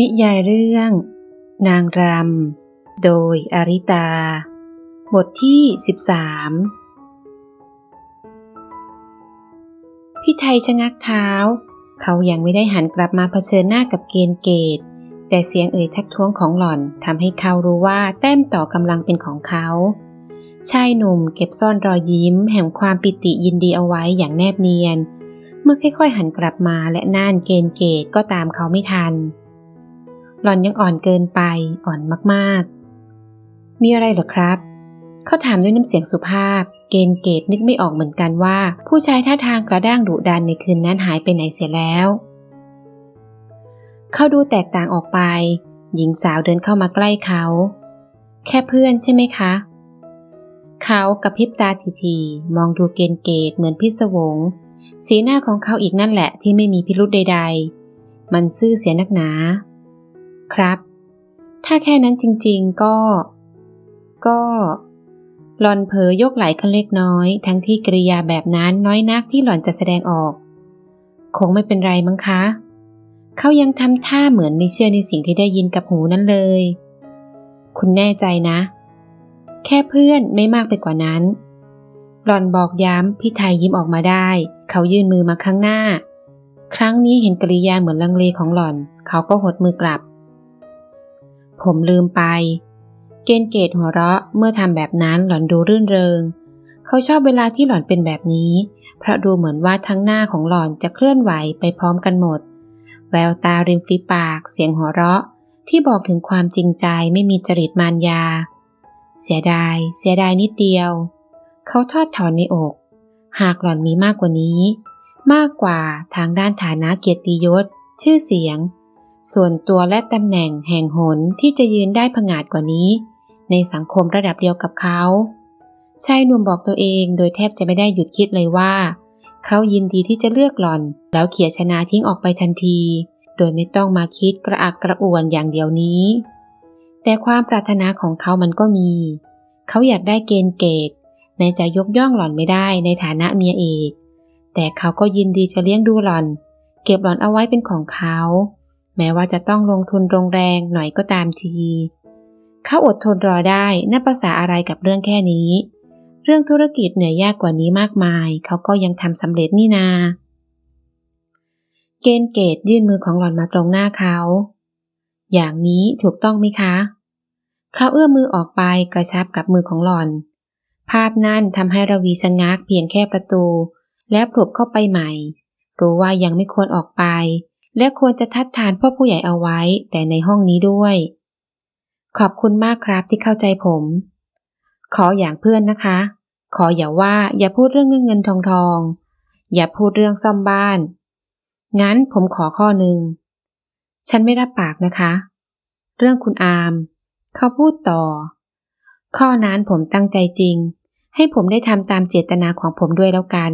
นิยายเรื่อง นางรำ โดยอาริตา บทที่ 13 พี่ไทยชะงักเท้า เขายังไม่ได้หันกลับมาเผชิญหน้ากับเกณฑ์เกต แต่เสียงเอ่ยทักท้วงของหล่อนทำให้เขารู้ว่าแต้มต่อกำลังเป็นของเขา ชายหนุ่มเก็บซ่อนรอยยิ้ม แห่งความปิติยินดีเอาไว้อย่างแนบเนียน เมื่อค่อยๆหันกลับมาและน่านเกณฑ์เกตก็ตามเขาไม่ทัน หล่อนยังอ่อนเกินไปอ่อนมากๆ มีอะไรเหรอครับ เขาถามด้วยน้ำเสียงสุภาพ เกณฑ์เกตนึกไม่ออกเหมือนกันว่า ผู้ชายท่าทางกระด้างดุดันในคืนนั้นหายไปไหนเสียแล้ว เขาดูแตกต่างออกไป หญิงสาวเดินเข้ามาใกล้เขา แค่เพื่อนใช่ไหมคะ เขากับพริบตาทีๆมองดูเกณฑ์เกตเหมือนพิศวง สีหน้าของเขาอีกนั่นแหละที่ไม่มีพิรุธใด ๆ มันซื่อเสียนักหนา ครับ ถ้าแค่นั้นจริงๆก็ ก็หล่อนเผยยกไหล่ขึ้นเล็กน้อย ทั้งที่กริยาแบบนั้นน้อยนักที่หล่อนจะแสดงออก คงไม่เป็นไรมั้งคะ เขายังทำท่าเหมือนไม่เชื่อในสิ่งที่ได้ยินกับหูนั้นเลย คุณแน่ใจนะ แค่เพื่อนไม่มากไปกว่านั้น หล่อนบอกย้ำพี่ไทยยิ้มออกมาได้ เขายื่นมือมาข้างหน้า ครั้งนี้เห็นกริยาเหมือนลังเลของหล่อน เขาก็หดมือกลับ ผมลืมไป เกณฑ์เกตหัวเราะเมื่อทำแบบนั้นหล่อนดูรื่นเริง เขาชอบเวลาที่หล่อนเป็นแบบนี้ เพราะดูเหมือนว่าทั้งหน้าของหล่อนจะเคลื่อนไหวไปพร้อมกันหมด แววตาริมฝีปาก เสียงหัวเราะ ที่บอกถึงความจริงใจไม่มีจริตมารยา เสียดาย เสียดายนิดเดียว เขาทอดถอนในอก หากหล่อนมีมากกว่านี้ มากกว่าทางด้านฐานะเกียรติยศ ชื่อเสียง ส่วนตัวและตำแหน่งแห่งหนที่จะยืนได้ผงาดกว่านี้ ในสังคมระดับเดียวกับเขาชายหนุ่มบอกตัวเองโดยแทบจะไม่ได้หยุดคิดเลยว่า เขายินดีที่จะเลือกหล่อน แล้วเขี่ยชนะทิ้งออกไปทันที โดยไม่ต้องมาคิดกระอักกระอ่วนอย่างเดียวนี้ แต่ความปรารถนาของเขามันก็มี เขาอยากได้เกณฑ์เกตแม้จะยกย่องหล่อนไม่ได้ในฐานะเมียเอก แต่เขาก็ยินดีจะเลี้ยงดูหล่อน เก็บหล่อนเอาไว้เป็นของเขา แม้ว่าจะต้องลงทุนโรงแรงหน่อยก็ตามที เขาอดทนรอได้น่าภาษาอะไรกับเรื่องแค่นี้ เรื่องธุรกิจเหนื่อยยากกว่านี้มากมาย เขาก็ยังทำสำเร็จนี่นา เกณฑ์เกตยื่นมือของหล่อนมาตรงหน้าเขา อย่างนี้ถูกต้องไหมคะ เขาเอื้อมมือออกไปกระชับกับมือของหล่อน ภาพนั้นทำให้ระวีชะงักเพียงแค่ประตู แล้วปลบเข้าไปใหม่ รู้ว่ายังไม่ควรออกไป และควรจะทัดทานพ่อผู้ใหญ่เอาไว้แต่ในห้องนี้ด้วย ขอบคุณมากครับที่เข้าใจผม ขออย่างเพื่อนนะคะ ขออย่าว่าอย่าพูดเรื่องเงินเงินทองทอง อย่าพูดเรื่องซ่อมบ้าน งั้นผมขอข้อหนึ่ง ฉันไม่รับปากนะคะ เรื่องคุณอาม เขาพูดต่อ ข้อนั้นผมตั้งใจจริง ให้ผมได้ทำตามเจตนาของผมด้วยแล้วกัน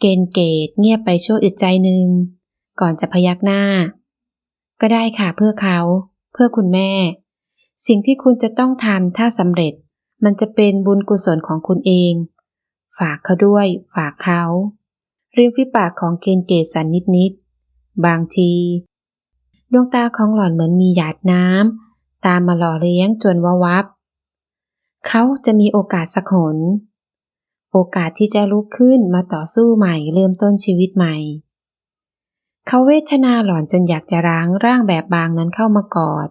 เกณฑ์เกตเงียบไปชั่วอึดใจหนึ่ง ก่อนจะพยักหน้า ก็ได้ค่ะเพื่อเขา เพื่อคุณแม่ สิ่งที่คุณจะต้องทำถ้าสำเร็จ มันจะเป็นบุญกุศลของคุณเอง ฝากเขาด้วย ฝากเขาริมฝีปากของเคนเกสันนิดๆบางที ดวงตาของหล่อนเหมือนมีหยาดน้ำตามมาหล่อเลี้ยงจนววับ เขาจะมีโอกาสสักหน โอกาสที่จะลุกขึ้นมาต่อสู้ใหม่เริ่มต้นชีวิตใหม่ เขาเวทนาหลอนจนอยากจะร้างร่างแบบบางนั้นเข้ามากอด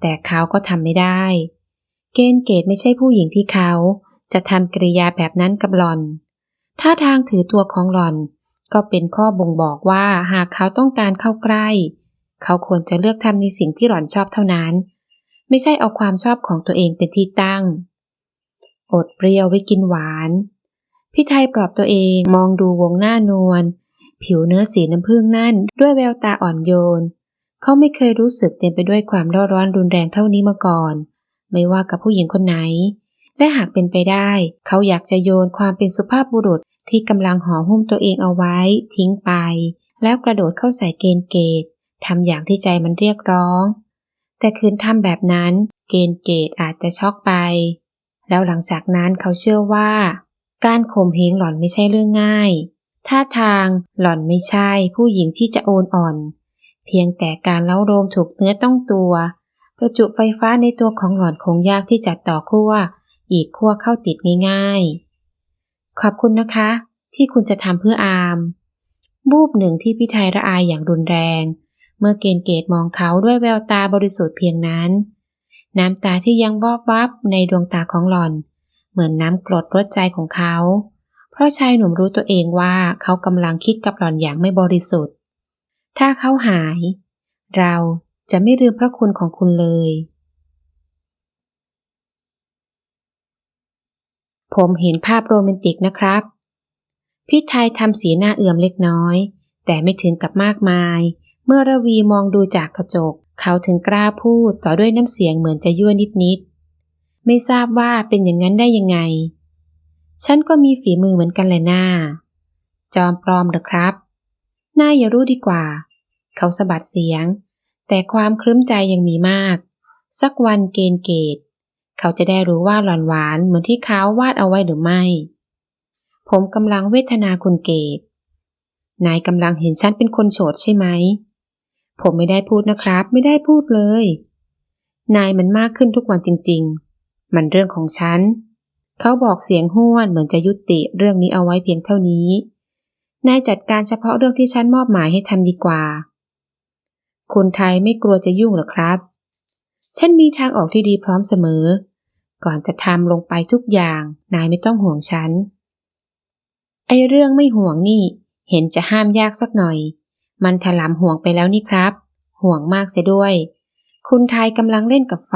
แต่เขาก็ทำไม่ได้ เกณฑ์เกตไม่ใช่ผู้หญิงที่เขา จะทำกริยาแบบนั้นกับหลอนถ้าทางถือตัวของหลอน ก็เป็นข้อบ่งบอกว่าหากเขาต้องการเข้าใกล้ เขาควรจะเลือกทำในสิ่งที่หลอนชอบเท่านั้น ไม่ใช่เอาความชอบของตัวเองเป็นที่ตั้ง อดเปรี้ยวไว้กินหวาน พี่ไทยปลอบตัวเองมองดูวงหน้านวล ผิวเนื้อสีน้ำผึ้งนั่นด้วยแววตาอ่อนโยน เขาไม่เคยรู้สึกเต็มไปด้วยความร้อนร้อนรุนแรงเท่านี้มาก่อน ไม่ว่ากับผู้หญิงคนไหน และหากเป็นไปได้ เขาอยากจะโยนความเป็นสุภาพบุรุษที่กำลังห่อหุ้มตัวเองเอาไว้ ทิ้งไป แล้วกระโดดเข้าใส่เกณฑ์เกตทำอย่างที่ใจมันเรียกร้อง แต่คืนทำแบบนั้น เกณฑ์เกตอาจจะช็อกไป แล้วหลังจากนั้นเขาเชื่อว่า การข่มเหงหล่อนไม่ใช่เรื่องง่าย ท่าทางหล่อนไม่ใช่ผู้หญิงที่จะโอนอ่อน เพียงแต่การเล้าโรมถูกเนื้อต้องตัว ประจุไฟฟ้าในตัวของหลอนคงยากที่จะต่อขั้ว อีกขั้วเข้าติดง่ายๆ ขอบคุณนะคะ ที่คุณจะทำเพื่ออามบูบหนึ่งที่พี่ไทยระอายอย่างรุนแรง เมื่อเกณฑ์เกตมองเขาด้วยแววตาบริสุทธิ์เพียงนั้น น้ำตาที่ยังบอบวับในดวงตาของหล่อน เหมือนน้ำกรดรดใจของเขา ราะชายหนุ่มรู้ตัวเองว่าเขากำลังคิดกับหล่อนอย่างไม่บริสุทธิ์ ถ้าเขาหาย เราจะไม่ลืมพระคุณของคุณเลย ผมเห็นภาพโรแมนติกนะครับ พี่ไทยทำสีหน้าเอื่อมเล็กน้อย แต่ไม่ถึงกับมากมาย เมื่อระวีมองดูจากกระจก เขาถึงกล้าพูดต่อด้วยน้ำเสียงเหมือนจะยั่วนิดๆ ไม่ทราบว่าเป็นอย่างนั้นได้ยังไง ฉันก็มีฝีมือเหมือนกันแหละหน้า จอมปลอมหรือครับ น่าอย่ารู้ดีกว่า เขาสะบัดเสียง แต่ความครึ้มใจยังมีมาก สักวันเกณฑ์เกต เขาจะได้รู้ว่าหลอนหวานเหมือนที่เขาวาดเอาไว้หรือไม่ ผมกำลังเวทนาคุณเกต นายกำลังเห็นฉันเป็นคนโฉดใช่ไหม ผมไม่ได้พูดนะครับ ไม่ได้พูดเลย นายมันมากขึ้นทุกวันจริง ๆ มันเรื่องของฉัน เขาบอกเสียงห้วนเหมือนจะยุติเรื่องนี้เอาไว้เพียงเท่านี้ นายจัดการเฉพาะเรื่องที่ฉันมอบหมายให้ทำดีกว่าคุณไทยไม่กลัวจะยุ่งหรอครับ ฉันมีทางออกที่ดีพร้อมเสมอ ก่อนจะทำลงไปทุกอย่าง นายไม่ต้องห่วงฉัน ไอเรื่องไม่ห่วงนี่ เห็นจะห้ามยากสักหน่อย มันถลำห่วงไปแล้วนี่ครับ ห่วงมากเสียด้วย คุณไทยกำลังเล่นกับไฟ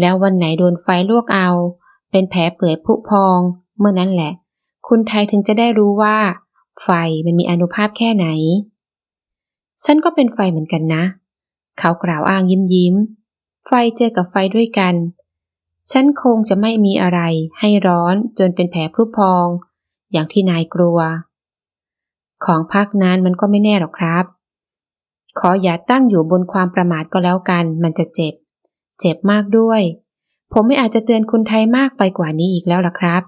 แล้ววันไหนโดนไฟลวกเอา เป็นแผลเปื่อยผุพอง เมื่อนั้นแหละ คุณไทยถึงจะได้รู้ว่า ไฟมันมีอนุภาพแค่ไหน ฉันก็เป็นไฟเหมือนกันนะ เขากล่าวอ้างยิ้มยิ้ม ไฟเจอกับไฟด้วยกัน ฉันคงจะไม่มีอะไรให้ร้อนจนเป็นแผลผุพอง อย่างที่นายกลัว ของพักนั้นมันก็ไม่แน่หรอกครับ ขออย่าตั้งอยู่บนความประมาทก็แล้วกัน มันจะเจ็บ เจ็บมากด้วย ผมไม่อาจจะเตือนคุณไทยมากไปกว่านี้อีกแล้วล่ะครับ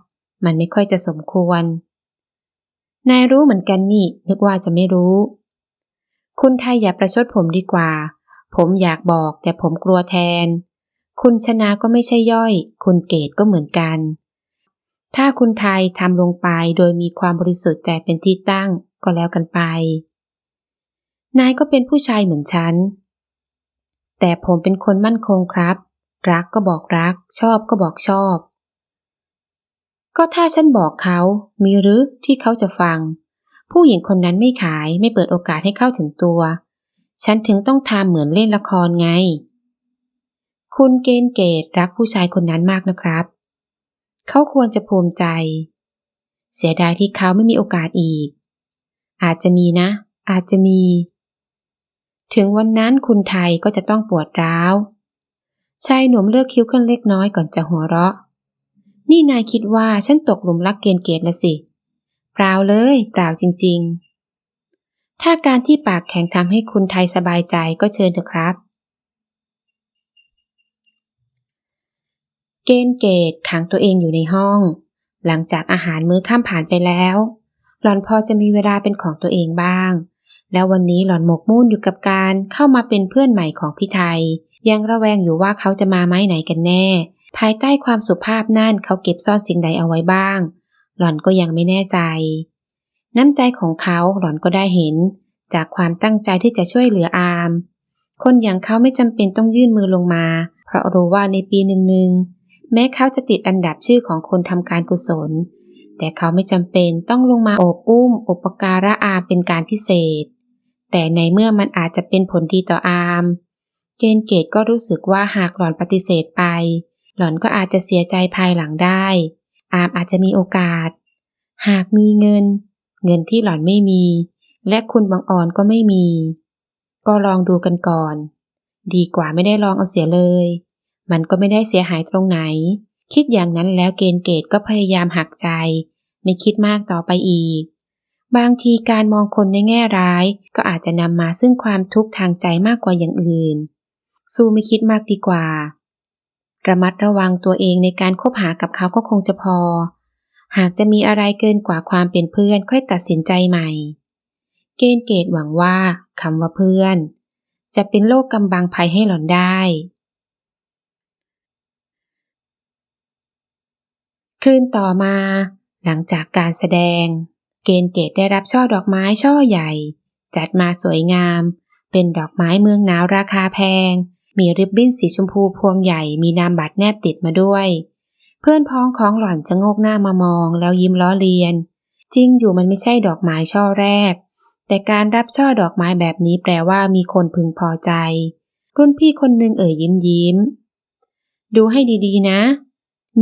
มันไม่ค่อยจะสมควร นายรู้เหมือนกันนี่ นึกว่าจะไม่รู้ คุณไทยอย่าประชดผมดีกว่า ผมอยากบอกแต่ผมกลัวแทน คุณชนะก็ไม่ใช่ย่อย คุณเกตก็เหมือนกัน ถ้าคุณไทยทำลงไปโดยมีความบริสุทธิ์ใจเป็นที่ตั้งก็แล้วกันไป นายก็เป็นผู้ชายเหมือนฉัน แต่ผมเป็นคนมั่นคงครับ รักก็บอกรัก ชอบก็บอกชอบ ก็ถ้าฉันบอกเขา มีหรือที่เขาจะฟัง ผู้หญิงคนนั้นไม่ขายไม่เปิดโอกาสให้เข้าถึงตัว ฉันถึงต้องทำเหมือนเล่นละครไง คุณเกณฑ์เกตรักผู้ชายคนนั้นมากนะครับ เขาควรจะภูมิใจ เสียดายที่เขาไม่มีโอกาสอีก อาจจะมีนะ อาจจะมี ถึงวันนั้นคุณไทยก็จะต้องปวดร้าว ชายหนุ่มเลือกคิ้วขึ้นเล็กน้อยก่อนจะหัวเราะ นี่นายคิดว่าฉันตกหลุมรักเกณฑ์เกตละสิ เปล่าเลย เปล่าจริง ๆ ถ้าการที่ปากแข็งทำให้คุณไทยสบายใจก็เชิญเถอะครับ เกณฑ์เกตขังตัวเองอยู่ในห้อง หลังจากอาหารมื้อค่ำผ่านไปแล้ว หล่อนพอจะมีเวลาเป็นของตัวเองบ้าง แล้ววันนี้หล่อนหมกมุ่นอยู่กับการเข้ามาเป็นเพื่อนใหม่ของพี่ไทย ยังระแวงอยู่ว่าเขาจะมาไม้ไหนกันแน่ ภายใต้ความสุภาพนั่นเขาเก็บซ่อนสิ่งใดเอาไว้บ้าง หล่อนก็ยังไม่แน่ใจ น้ำใจของเขาหล่อนก็ได้เห็น จากความตั้งใจที่จะช่วยเหลืออาม คนอย่างเขาไม่จำเป็นต้องยื่นมือลงมา เพราะรู้ว่าในปีหนึ่งหนึ่งแม้เขาจะติดอันดับชื่อของคนทำการกุศล แต่เขาไม่จำเป็นต้องลงมาโอบอุ้มอุปการะอามเป็นการพิเศษ แต่ในเมื่อมันอาจจะเป็นผลดีต่ออาม เกนเกตก็รู้สึกว่าหากหล่อนปฏิเสธไป หล่อนก็อาจจะเสียใจภายหลังได้ อามอาจจะมีโอกาส หากมีเงิน เงินที่หล่อนไม่มี และคุณบางอ่อนก็ไม่มี ก็ลองดูกันก่อน ดีกว่าไม่ได้ลองเอาเสียเลย มันก็ไม่ได้เสียหายตรงไหน คิดอย่างนั้นแล้วเกณฑ์เกตก็พยายามหักใจ ไม่คิดมากต่อไปอีก บางทีการมองคนในแง่ร้าย ก็อาจจะนำมาซึ่งความทุกข์ทางใจมากกว่าอย่างอื่น สู้ไม่คิดมากดีกว่า ระมัดระวังตัวเองในการคบหากับเขาก็คงจะพอ หากจะมีอะไรเกินกว่าความเป็นเพื่อนค่อยตัดสินใจใหม่ เกณฑ์เกตหวังว่าคำว่าเพื่อน จะเป็นโลกกำบังภัยให้หล่อนได้ คืนต่อมา หลังจากการแสดง เกณฑ์เกตได้รับช่อดอกไม้ช่อใหญ่ จัดมาสวยงามเป็นดอกไม้เมืองหนาวราคาแพง มีริบบิ้นสีชมพูพวงใหญ่มีนามบัตรแนบติดมาด้วย เพื่อนพ้องของหล่อนจะโงกหน้ามามองแล้วยิ้มล้อเลียน จริงอยู่มันไม่ใช่ดอกไม้ช่อแรก แต่การรับช่อดอกไม้แบบนี้แปลว่ามีคนพึงพอใจ รุ่นพี่คนหนึ่งเอ่ยยิ้มยิ้ม ดูให้ดีๆนะ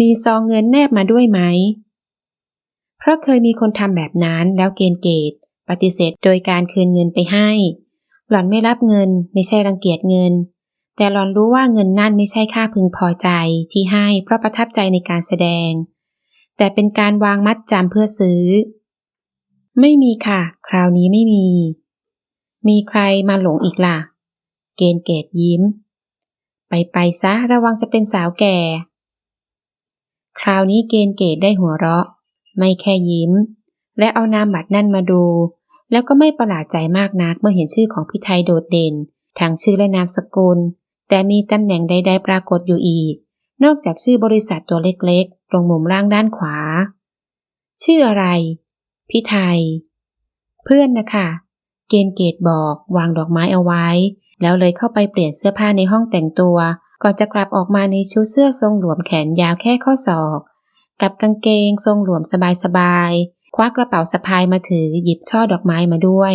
มีซองเงินแนบมาด้วยไหม เพราะเคยมีคนทำแบบนั้นแล้วเกณฑ์เกตปฏิเสธโดยการคืนเงินไปให้ หล่อนไม่รับเงิน ไม่ใช่รังเกียจเงิน แต่หลอนรู้ว่าเงินนั่นไม่ใช่ค่าพึงพอใจที่ให้เพราะประทับใจในการแสดง แต่เป็นการวางมัดจำเพื่อซื้อ ไม่มีค่ะ คราวนี้ไม่มี มีใครมาหลงอีกล่ะ เกณฑ์เกตยิ้ม ไปไปซะระวังจะเป็นสาวแก่ คราวนี้เกณฑ์เกตได้หัวเราะ ไม่แค่ยิ้ม และเอานามบัตรนั่นมาดู แล้วก็ไม่ประหลาดใจมากนักเมื่อเห็นชื่อของพี่ไทยโดดเด่นทั้งชื่อและนามสกุล แต่มีตำแหน่งใด ๆ ปรากฏอยู่อีก นอกจากชื่อบริษัทตัวเล็กๆ ตรงมุมล่างด้านขวา ชื่ออะไร พี่ไทย เพื่อนนะคะ เกณฑ์เกตบอกวางดอกไม้เอาไว้ แล้วเลยเข้าไปเปลี่ยนเสื้อผ้าในห้องแต่งตัว ก่อนจะกลับออกมาในชุดเสื้อทรงหลวมแขนยาวแค่ข้อศอก กับกางเกงทรงหลวมสบายๆ คว้ากระเป๋าสะพายมาถือหยิบช่อดอกไม้มาด้วย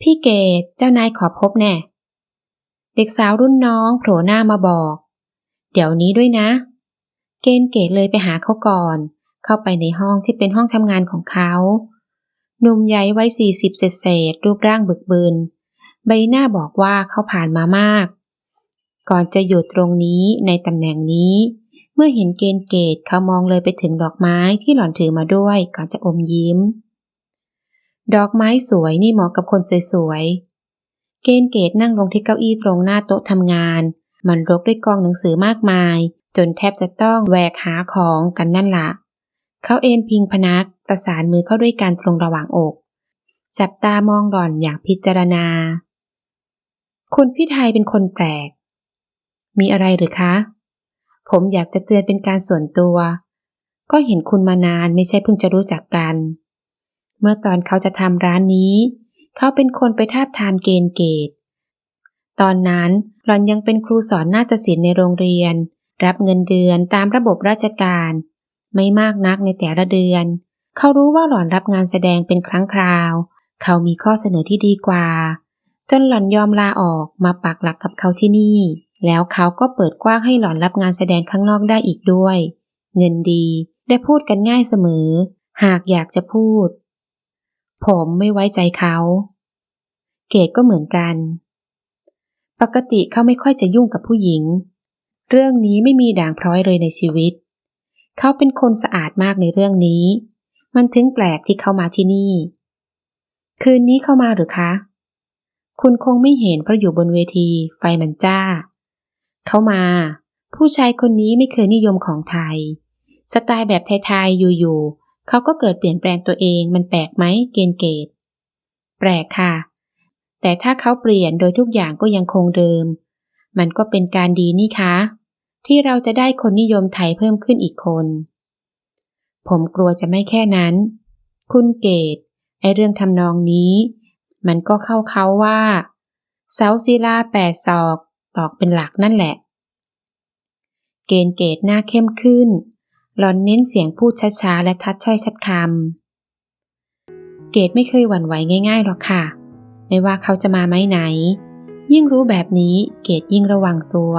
พี่เกดเจ้านายขอพบแน่ เด็กสาวรุ่นน้องโผล่หน้ามาบอก เดี๋ยวนี้ด้วยนะ เกณฑ์เกดเลยไปหาเขาก่อน เข้าไปในห้องที่เป็นห้องทำงานของเขา หนุ่มใหญ่ไว้สี่สิบเศษเศษรูปร่างบึกบึนใบหน้าบอกว่าเขาผ่านมามาก ก่อนจะหยุดตรงนี้ในตำแหน่งนี้ เมื่อเห็นเกณฑ์เกตเขามองเลยไปถึงดอกไม้ที่หล่อนถือมาด้วยก่อนจะอมยิ้ม ดอกไม้สวยนี่เหมาะกับคนสวยๆ เกณฑ์เกตนั่งลงที่เก้าอี้ตรงหน้าโต๊ะทำงาน มันรกด้วยกองหนังสือมากมาย จนแทบจะต้องแหวกหาของกันนั่นละเขาเอนพิงพนักประสานมือเข้าด้วยกันตรงระหว่างอก จับตามองหล่อนอย่างพิจารณา คุณพี่ไทยเป็นคนแปลก มีอะไรหรือคะ ผมอยากจะเตือนเป็นการส่วนตัว ก็เห็นคุณมานานไม่ใช่เพิ่งจะรู้จักกัน เมื่อตอนเขาจะทำร้านนี้ เขาเป็นคนไปทาบทามเกณฑ์เกตตอนนั้นหล่อนยังเป็นครูสอนนาฏศิลป์ในโรงเรียน รับเงินเดือนตามระบบราชการ ไม่มากนักในแต่ละเดือน เขารู้ว่าหล่อนรับงานแสดงเป็นครั้งคราว เขามีข้อเสนอที่ดีกว่า จนหล่อนยอมลาออกมาปักหลักกับเขาที่นี่ แล้วเขาก็เปิดกว้างให้หล่อนรับงานแสดงข้างนอกได้อีกด้วย เงินดีได้พูดกันง่ายเสมอ หากอยากจะพูด ผมไม่ไว้ใจเขา เกดก็เหมือนกัน ปกติเขาไม่ค่อยจะยุ่งกับผู้หญิง เรื่องนี้ไม่มีด่างพร้อยเลยในชีวิต เขาเป็นคนสะอาดมากในเรื่องนี้ มันถึงแปลกที่เขามาที่นี่ คืนนี้เข้ามาหรือคะ คุณคงไม่เห็นเพราะอยู่บนเวทีไฟมันจ้า เขามา ผู้ชายคนนี้ไม่เคยนิยมของไทย สไตล์แบบไทยๆอยู่ๆ เขาก็เกิดเปลี่ยนแปลงตัวเองมันแปลกไหมเกณฑ์เกตแปลกค่ะ แต่ถ้าเขาเปลี่ยนโดยทุกอย่างก็ยังคงเดิม มันก็เป็นการดีนี่คะ ที่เราจะได้คนนิยมไทยเพิ่มขึ้นอีกคน ผมกลัวจะไม่แค่นั้น คุณเกตไอเรื่องทำนองนี้ มันก็เข้าเขาว่าเสาศิลาแปดศอก ตอกเป็นหลักนั่นแหละ เกณฑ์เกตหน้าเข้มขึ้น หลอนเน้นเสียงพูดช้าๆ และทัดช้อยชัดคำ เกตไม่เคยหวั่นไหวง่ายๆหรอกค่ะ ไม่ว่าเขาจะมาไม่ไหน ยิ่งรู้แบบนี้เกตยิ่งระวังตัว